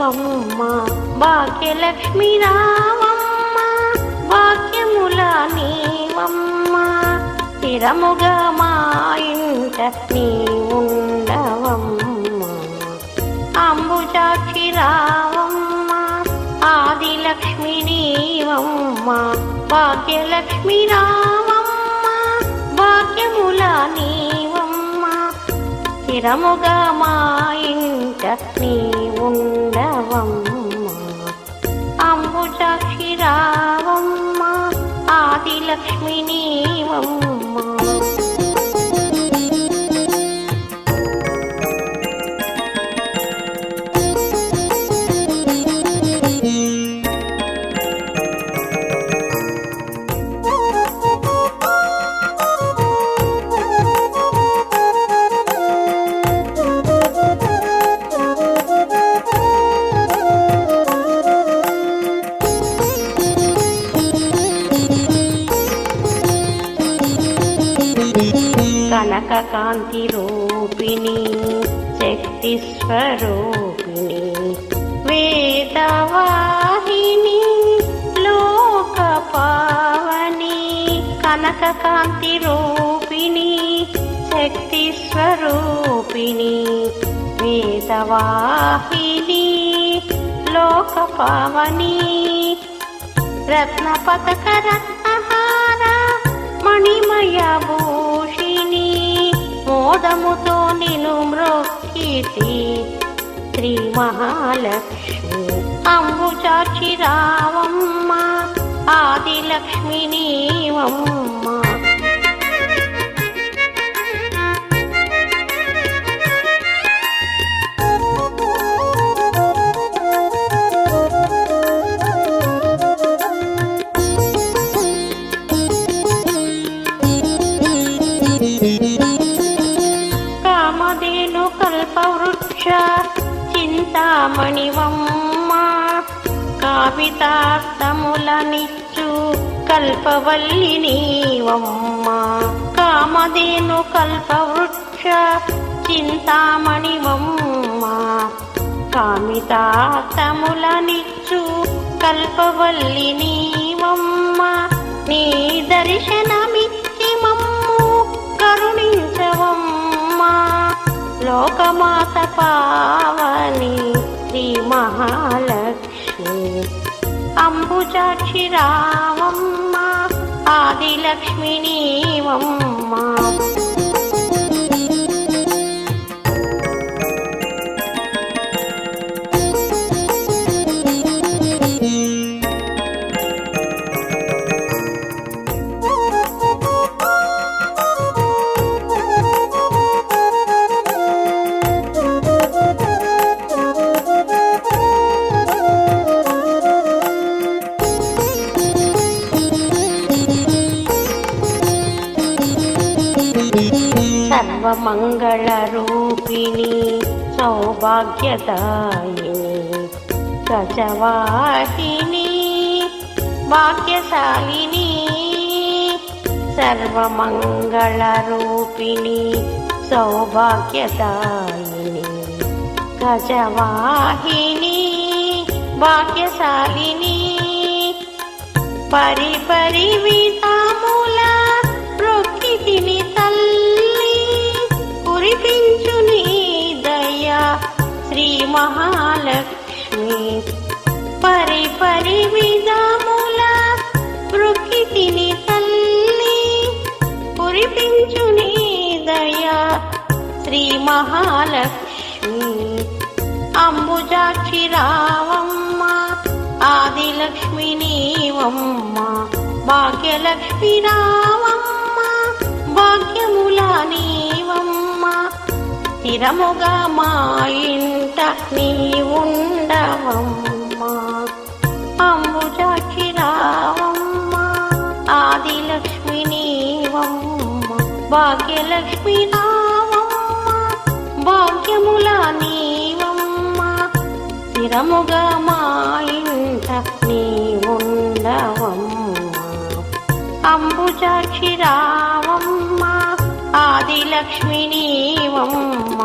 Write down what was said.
ఆదిలక్ష్మి భాగ్యలక్ష్మి రావమ్మ భాగ్యముల నీవమ్మ. స్థిరముగా మా ఇంట నీ ఉండవమ్మ అంబుజాక్షి రావమ్మ ఆదిలక్ష్మి నీవమ్మ. భాగ్యలక్ష్మి రావమ్మ భాగ్యముల నీవమ్మ. స్థిరముగా మా ఇంట నీ ఉండవమ్మ. అంబుజాక్షి రావమ్మ ఆదిలక్ష్మి నీవమ్మ. కనకకాంతిరూపిణి కాంతి శక్తి స్వరూపిణి వేదవాహిని లోక పావని కనక శక్తి స్వరూపిణి వేదవాహిని లోక పావని రత్న పతక రత్నహార మణిమయ భూషిణి మోదముతో నిను మ్రొక్కితి శ్రీ మహాలక్ష్మి అంబుజాక్షి రావమ్మ ఆదిలక్ష్మి నీవమ్మ. చింతామణివమ్మ కావితార్థములనిచ్చు కల్పవల్లి నీవమ్మ. కామధేను కల్పవృక్ష చింతామణివమ్మ కామితార్థములనిచ్చు కల్పవల్లి నీవమ్మ. నీ దర్శనమి లోకమాత పావని శ్రీ మహాలక్ష్మి. అంబుజాక్షి రామమ్మ ఆదిలక్ష్మి నీవమ్మ. సర్వమంగళరూపిణి సౌభాగ్యదాయిని గజవాహిని భాగ్యశాలిని సర్వమంగళరూపిణి సౌభాగ్యదాయిని గజవాహిని భాగ్యశాలిని పరి శ్రీ మహాలక్ష్మి. పరి పరి విధముల ప్రకృతిని తల్లి కురిపించు నీ దయా. శ్రీ మహాలక్ష్మి. అంబుజాక్షి రావమ్మ ఆదిలక్ష్మి నీవమ్మ భాగ్యలక్ష్మి రావమ్మ భాగ్యముల నీవమ్మ. స్థిరముగా మా ఇంట నీ ఉండవమ్మా అంబుజాక్షి రావమ్మ ఆదిలక్ష్మి నీవమ్మ భాగ్యలక్ష్మి రావమ్మ భాగ్యముల నీవమ్మ. స్థిరముగా మా ఇంట నీ ఉండవమ్మ అంబుజాక్షి రావమ్మ ఆదిలక్ష్మి నీవమ్మ